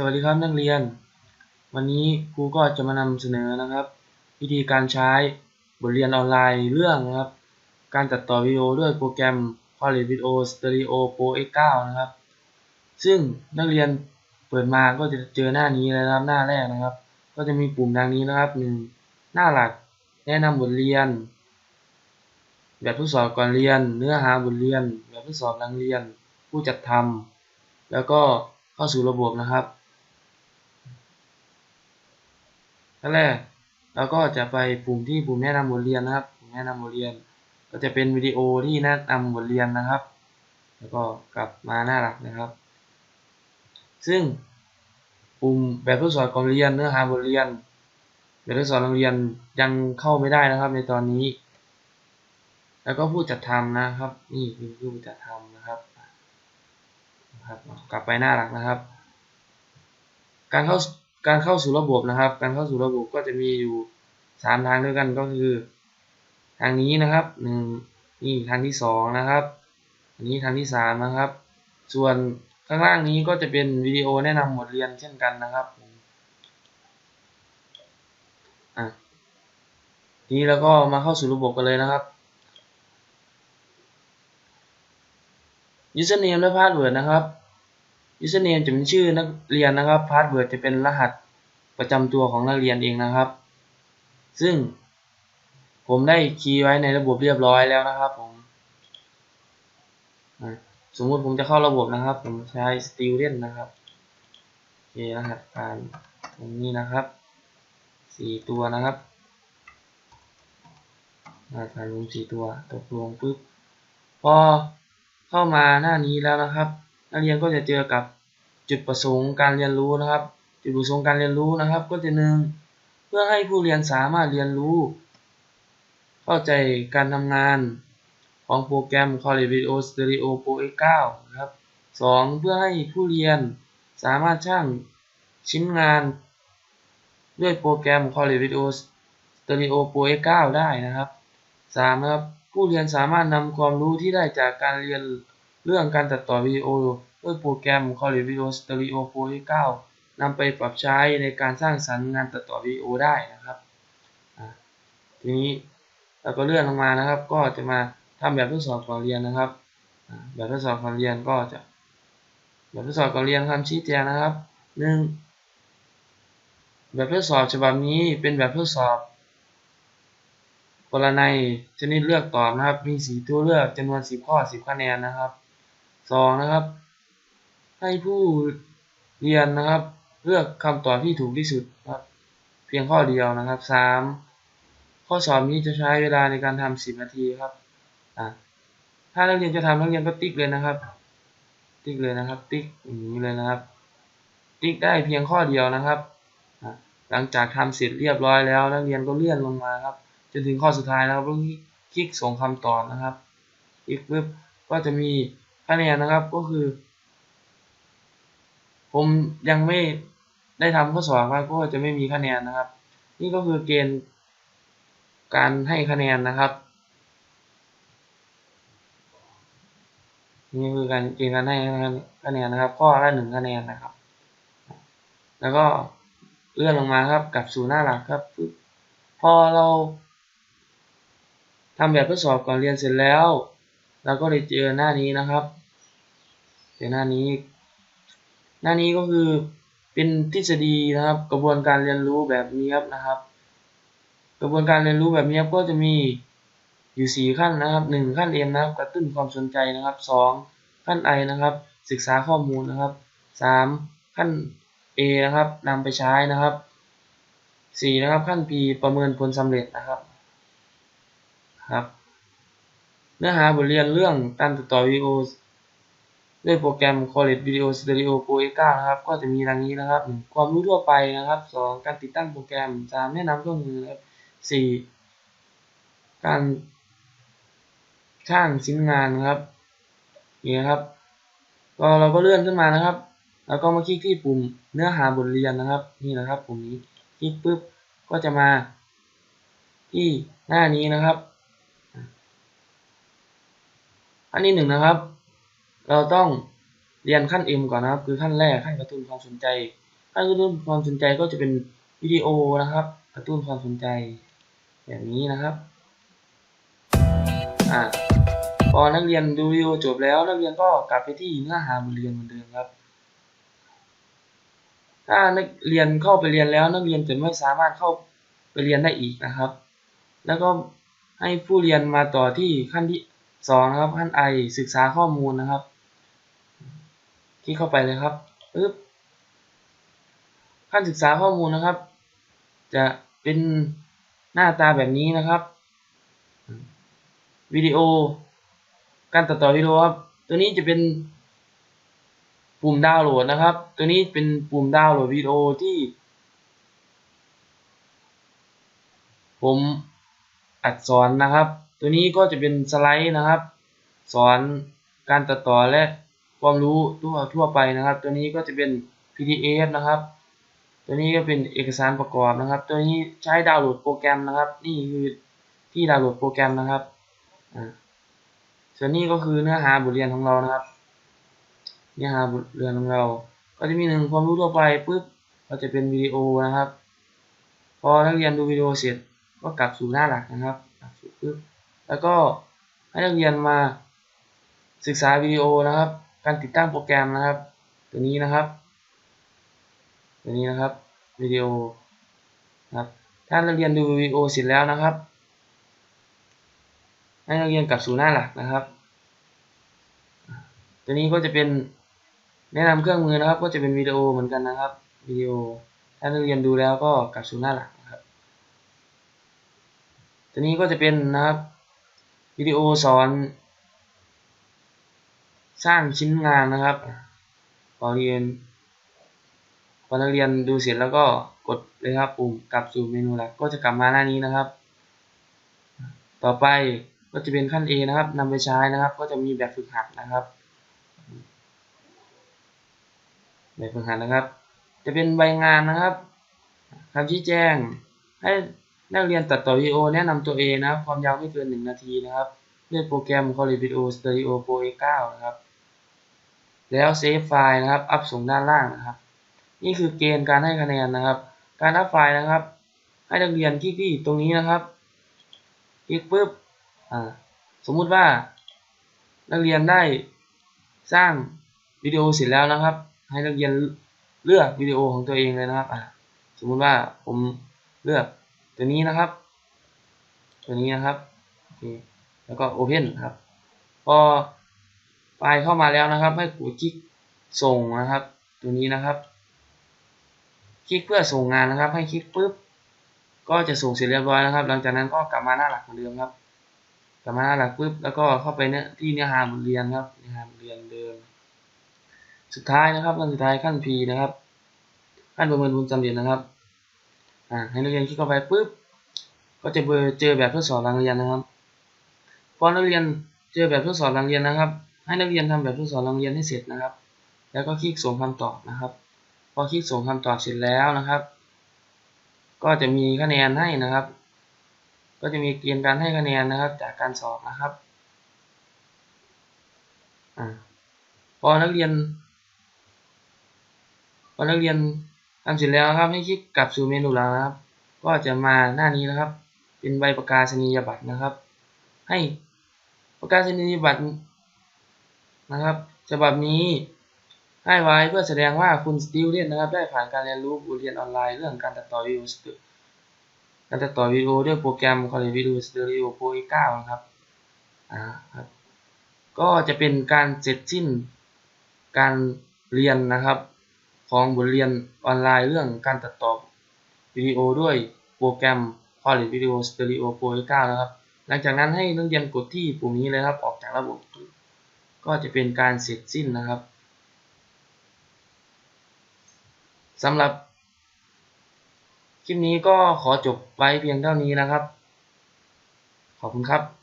สวัสดีครับนักเรียน วันนี้ครูก็จะมานำเสนอนะครับ วิธีการใช้บทเรียนออนไลน์เรื่องนะครับ การตัดต่อวิดีโอด้วยโปรแกรม Quality Video Stereo Pro X9 นะครับ ซึ่งนักเรียนเปิดมาก็จะเจอหน้านี้เลยนะครับหน้าแรกนะครับ ก็จะมีปุ่มดังนี้นะครับหนึ่งหน้าหลักแนะนำบทเรียน แบบทดสอบก่อนเรียน เนื้อหาบทเรียน แบบทดสอบหลังเรียน ผู้จัดทำแล้วก็เข้าสู่ระบบนะครับ ขั้นแรกเราก็จะไปปุ่มที่ปุ่มแนะนำบทเรียนนะครับปุ่มแนะนำบทเรียน ก็จะเป็นวิดีโอที่แนะนำบทเรียนนะครับ แล้วก็กลับมาหน้าหลักนะครับ ซึ่งปุ่มแบบทดสอบก่อนเรียนเนื้อหาบทเรียนแบบทดสอบโรงเรียนยังเข้าไม่ได้นะครับ ในตอนนี้ แล้วก็ผู้จัดทำนะครับ นี่คือผู้จัดทำนะครับครับกลับไปหน้าหลักนะครับ การเข้า การเข้าสู่ระบบนะครับ การเข้าสู่ระบบก็จะมีอยู่สามทางด้วยกันก็คือ ทางนี้นะครับหนึ่งนี่ทางที่สองนะครับ อันนี้ทางที่สามนะครับ ส่วนข้างล่างนี้ก็จะเป็นวิดีโอแนะนำบทเรียนเช่นกันนะครับอะนี้แล้วก็มาเข้าสู่ระบบกันเลยนะครับ username และ password นะครับ username จะเป็นชื่อนักเรียนนะครับ password จะเป็นรหัสประจำตัวของนักเรียนเองนะครับ ซึ่งผมได้คีย์ไว้ในระบบเรียบร้อยแล้วนะครับผมสมมุติผมจะเข้าระบบนะครับ ผมใช้ student นะครับโอเครหัสผ่านตรงนี้นะครับสี่ตัวนะครับรหัสผ่านรวมสี่ตัวตกลงปุ๊บพอเข้ามาหน้านี้แล้วนะครับ นักเรียนก็จะเจอกับจุดประสงค์การเรียนรู้นะครับ จุดประสงค์การเรียนรู้นะครับ ก็จะหนึ่งเพื่อให้ผู้เรียนสามารถเรียนรู้ เข้าใจการทำงานของโปรแกรม College Video Stereo Pro X9 นะครับสองเพื่อให้ผู้เรียนสามารถสร้างชิ้นงาน ด้วยโปรแกรม College Video Stereo Pro X9 ได้นะครับสามนะครับผู้เรียนสามารถนำความรู้ที่ได้จากการเรียน เรื่องการตัดต่อวิดีโอด้วยโปรแกรม c o l i Video Stereo Pro 9นำไปปรับใช้ในการสร้างสรรค์งานตัดต่อวิดีโอได้นะครับทีนี้เราก็เลื่อนลงมานะครับ ก็จะมาทำแบบทดสอบก่อนเรียนนะครับ แบบทดสอบก่อนเรียนก็จะ แบบทดสอบก่อนเรียนคำชี้แจงนะครับหนึ่งแบบทดสอบฉบับนี้เป็นแบบทดสอบกรณีชนิดเลือกตอบนะครับ มีสีตัวเลือกจำนวนสิบข้อสิบคะแนนนะครับ สองนะครับ ให้ผู้เรียนนะครับ เลือกคำตอบที่ถูกที่สุดครับ เพียงข้อเดียวนะครับสามข้อสอบนี้จะใช้เวลาในการทำสิบนาทีครับอะถ้านักเรียนจะทำนักเรียนก็ติ๊กเลยนะครับ ติ๊กเลยนะครับ ติ๊กอย่างนี้เลยนะครับ ติ๊กได้เพียงข้อเดียวนะครับหลังจากทำเสร็จเรียบร้อยแล้ว นักเรียนก็เลื่อนลงมาครับ จนถึงข้อสุดท้ายแล้วก็คลิกส่งคำตอบนะครับ อีกปึ๊บก็จะมี คะแนนนะครับก็คือ ผมยังไม่ได้ทำข้อสอบครับก็จะไม่มีคะแนนนะครับ นี่ก็คือเกณฑ์การให้คะแนนนะครับ นี่คือการเกณฑ์การให้คะแนนนะครับ ข้อละหนึ่งคะแนนนะครับ แล้วก็เลื่อนลงมาครับกลับสู่หน้าหลักครับ พอเราทำแบบทดสอบก่อนเรียนเสร็จแล้ว เราก็ได้เจอหน้านี้นะครับ เจอหน้านี้ หน้านี้ก็คือเป็นทฤษฎีนะครับ กระบวนการเรียนรู้แบบนี้ครับนะครับ กระบวนการเรียนรู้แบบนี้ก็จะมีอยู่สี่ขั้นนะครับหนึ่งขั้น M นนะครับ กระตุ้นความสนใจนะครับสองขั้น I นะครับ ศึกษาข้อมูลนะครับสามขั้น A นะครับนำไปใช้นะครับสี่นะครับขั้น P ประเมินผลสำเร็จนะครับครับ เนื้อหาบทเรียนเรื่องการตัดต่อวิดีโอ ด้วยโปรแกรม College Video Stereo Pro X9 นะครับ ก็จะมีดังนี้นะครับ ความรู้ทั่วไปนะครับ 2. การติดตั้งโปรแกรม 3. แนะนำเครื่องมือครับ 4. การช่างชิ้นงานครับนี่นะครับก็เราก็เลื่อนขึ้นมานะครับ แล้วก็มาคลิกที่ปุ่มเนื้อหาบทเรียนนะครับ นี่นะครับปุ่มนี้คลิกปุ๊บก็จะมา ที่หน้านี้นะครับ อันนี้หนึ่งนะครับ เราต้องเรียนขั้น M ก่อนนะครับ คือขั้นแรกขั้นกระตุ้นความสนใจถ้ากระตุ้นความสนใจก็จะเป็นวิดีโอนะครับ กระตุ้นความสนใจแบบนี้นะครับอ่าพอนักเรียนดูวิดีโอจบแล้วนักเรียนก็กลับไปที่เนื้อหาบทเรียนเหมือนเดิมครับ ถ้านักเรียนเข้าไปเรียนแล้ว นักเรียนจะไม่สามารถเข้าไปเรียนได้อีกนะครับ แล้วก็ให้ผู้เรียนมาต่อที่ขั้นที่สองนะครับขั้นไอศึกษาข้อมูลนะครับ ลิกเข้าไปเลยครับปึ๊บขั้นศึกษาข้อมูลนะครับ จะเป็นหน้าตาแบบนี้นะครับวิดีโอ การตัดต่อวิดีโอครับ ตัวนี้จะเป็นปุ่มดาวน์โหลดนะครับ ตัวนี้เป็นปุ่มดาวน์โหลดวิดีโอที่ ผมอัดสอนนะครับ ตัวนี้ก็จะเป็นสไลด์นะครับ สอนการตัดต่อและ ความรู้ทั่วทั่วไปนะครับ ตัวนี้ก็จะเป็น PDF นะครับ ตัวนี้ก็เป็นเอกสารประกอบนะครับ ตัวนี้ใช้ดาวน์โหลดโปรแกรมนะครับ นี่คือที่ดาวน์โหลดโปรแกรมนะครับอ่าส่วนนี้ก็คือเนื้อหาบทเรียนของเรานะครับ เนื้อหาบทเรียนของเรา ก็จะมีหนึ่งความรู้ทั่วไปปุ๊บก็จะเป็นวิดีโอนะครับ พอนักเรียนดูวิดีโอเสร็จก็กลับสู่หน้าหลักนะครับกลับสู่ปุ๊บแล้วก็ให้นักเรียนมาศึกษาวิดีโอนะครับ การติดตั้งโปรแกรมนะครับ ตัวนี้นะครับ ตัวนี้นะครับวิดีโอนะครับถ้านักเรียนดูวิดีโอเสร็จแล้วนะครับ ให้นักเรียนกลับสู่หน้าหลักนะครับ ตัวนี้ก็จะเป็นแนะนำเครื่องมือนะครับ ก็จะเป็นวิดีโอเหมือนกันนะครับวิดีโอถ้านักเรียนดูแล้วก็กลับสู่หน้าหลักนะครับ ตัวนี้ก็จะเป็นนะครับวิดีโอสอน สร้างชิ้นงานนะครับพอเรียนพอนักเรียนดูเสร็จแล้วก็กดเลยครับปุ่มกลับสู่เมนูหลักก็จะกลับมาหน้านี้นะครับ ต่อไปก็จะเป็นขั้น A นะครับนำไปใช้นะครับ ก็จะมีแบบฝึกหัดนะครับแบบฝึกหัดนะครับ จะเป็นใบงานนะครับคำชี้แจงให้นักเรียนตัดต่อวิดีโอแนะนำตัวเองนะครับ ความยาวไม่เกิน 1 นาทีนะครับ ด้วยโปรแกรม c o l l e Video Studio Pro A9 นะครับ แล้วเซฟไฟล์นะครับ อัพส่งด้านล่างนะครับ นี่คือเกณฑ์การให้คะแนนนะครับ การอัพไฟล์นะครับ ให้นักเรียนคลิกที่ตรงนี้นะครับ คลิกปุ๊บอ่าสมมุติว่า นักเรียนได้สร้างวิดีโอเสร็จแล้วนะครับ ให้นักเรียนเลือกวิดีโอของตัวเองเลยนะครับอ่าสมมุติว่าผมเลือกตัวนี้นะครับ ตัวนี้นะครับโอเคแล้วก็ Open ครับพอ ไฟล์เข้ามาแล้วนะครับ ให้กดคลิกส่งนะครับ ตัวนี้นะครับ คลิกเพื่อส่งงานนะครับ ให้คลิกปุ๊บก็จะส่งเสร็จเรียบร้อยนะครับ หลังจากนั้นก็กลับมาหน้าหลักเหมือนเดิมครับ กลับมาหน้าหลักปุ๊บแล้วก็เข้าไปเนี่ยที่เนื้อหาบทเรียนครับเนื้อหาบทเรียนเดิม สุดท้ายนะครับขั้นสุดท้ายขั้น P นะครับ ขั้นประเมินผลสำเร็จนะครับอ่าให้นักเรียนคลิกเข้าไปปุ๊บก็จะเจอแบบทดสอบหลังเรียนนะครับพอนักเรียนเจอแบบทดสอบหลังเรียนนะครับ ให้นักเรียนทำแบบทดสอบหลังเรียนให้เสร็จนะครับ แล้วก็คลิกส่งคำตอบนะครับ พอคลิกส่งคำตอบเสร็จแล้วนะครับ ก็จะมีคะแนนให้นะครับ ก็จะมีเกณฑ์การให้คะแนนนะครับ จากการสอบนะครับอพอนักเรียน พอนักเรียนทำเสร็จแล้วครับให้คลิกกลับสู่เมนูหลักนะครับ ก็จะมาหน้านี้นะครับ เป็นใบประกาศนียบัตรนะครับ ให้ประกาศนียบัตร นะครับ ฉบับนี้ให้ไว้เพื่อแสดงว่าคุณสติลเลียนนะครับ ได้ผ่านการเรียนรู้บทเรียนออนไลน์เรื่องการตัดต่อวิดีโอการตัดต่อวิดีโอด้วยโปรแกรม c o l l e Video Studio Pro 9นะครับอ่าครับ ก็จะเป็นการเสร็จสิ้นการเรียนนะครับ ของบทเรียนออนไลน์เรื่องการตัดต่อวิดีโอด้วยโปรแกรม c o l l e Video Studio Pro 9นะครับ หลังจากนั้นให้นักเรียนกดที่ปุ่มนี้เลยครับ ออกจากระบบ ก็จะเป็นการเสร็จสิ้นนะครับสำหรับคลิปนี้ก็ขอจบไว้เพียงเท่านี้นะครับ ขอบคุณครับ